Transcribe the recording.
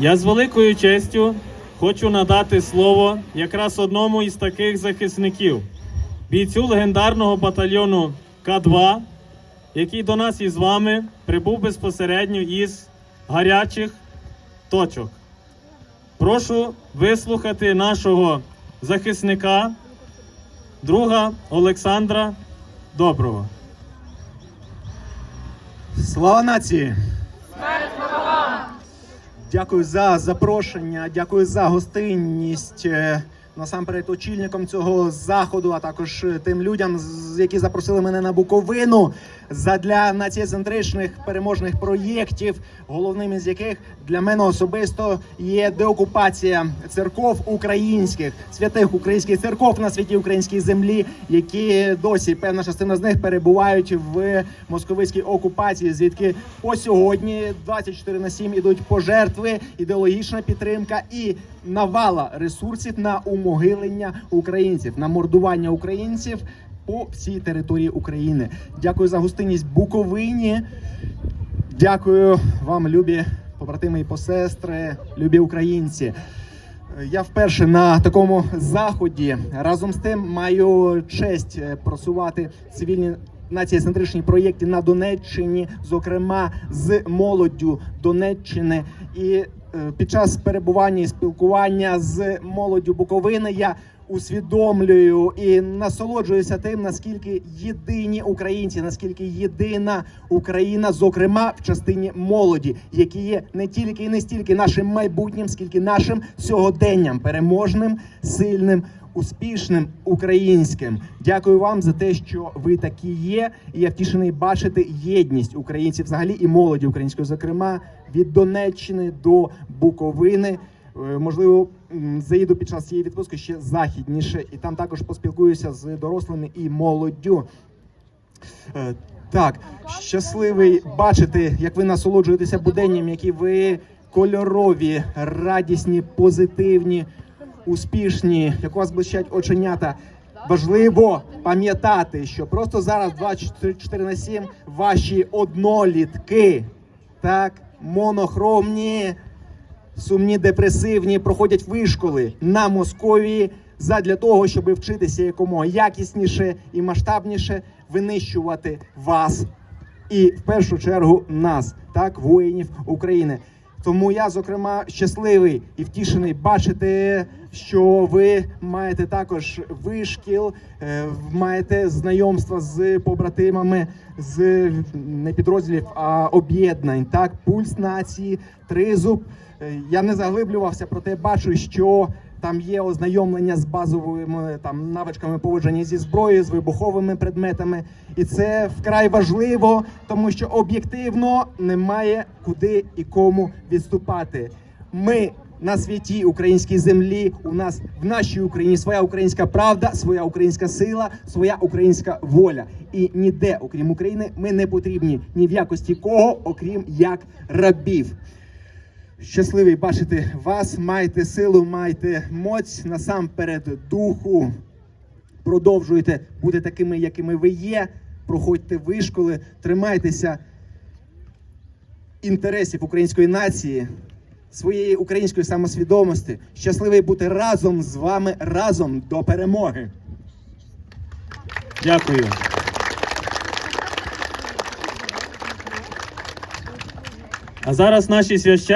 Я з великою честю хочу надати слово якраз одному із таких захисників, бійцю легендарного батальйону К2, який до нас із вами прибув безпосередньо із гарячих точок. Прошу вислухати нашого захисника, друга Олександра Доброго. Слава нації! Дякую за запрошення, дякую за гостинність. Насамперед очільником цього заходу, а також е, тим людям, які запросили мене на Буковину задля націєцентричних переможних проєктів, головним із яких для мене особисто є деокупація церков українських, святих українських церков на святій українській землі, які досі певна частина з них перебувають в московицькій окупації, звідки по сьогодні 24 на 7 ідуть пожертви, ідеологічна підтримка і навала ресурсів на умогилення українців, на мордування українців по всій території України. Дякую за гостинність Буковині. Дякую вам, любі побратими і посестри, любі українці. Я вперше на такому заході разом з тим маю честь е, просувати цивільні націєцентричні проєкти на Донеччині, зокрема з молоддю Донеччини. І під час перебування і спілкування з молоддю Буковини я усвідомлюю і насолоджуюся тим, наскільки єдині українці, наскільки єдина Україна, зокрема в частині молоді, які є не тільки і не стільки нашим майбутнім, скільки нашим сьогоденням, переможним, сильним. Успішним українським, дякую вам за те, що ви такі є. І я втішений бачити єдність українців, взагалі і молоді української, зокрема від Донеччини до Буковини. Е, Можливо, заїду під час цієї відпустки ще західніше, і там також поспілкуюся з дорослими і молоддю. Е, Так, щасливий бачити, як ви насолоджуєтеся буденням, які ви кольорові, радісні, позитивні, успішні, як у вас блищать оченята. Важливо пам'ятати, що просто зараз 24 на 7 ваші однолітки, так, монохромні, сумні, депресивні, проходять вишколи на Московії задля того, щоб вчитися якомога якісніше і масштабніше винищувати вас і в першу чергу нас, так, воїнів України. Тому я, зокрема, щасливий і втішений бачити, що ви маєте також вишкіл, е, маєте знайомства з побратимами з не підрозділів, а об'єднань. Так, пульс нації, тризуб. Е, Я не заглиблювався, проте бачу, що там є ознайомлення з базовими там навичками поводження зі зброєю, з вибуховими предметами, і це вкрай важливо, тому що об'єктивно немає куди і кому відступати. Ми на святій українській землі. У нас в нашій Україні своя українська правда, своя українська сила, своя українська воля. І ніде, окрім України, ми не потрібні ні в якості кого, окрім як рабів. Щасливий бачити вас, майте силу, майте моць насамперед духу. Продовжуйте бути такими, якими ви є. Проходьте вишколи, тримайтеся інтересів української нації, своєї української самосвідомості. Щасливий бути разом з вами, разом до перемоги. Дякую. А зараз наші священники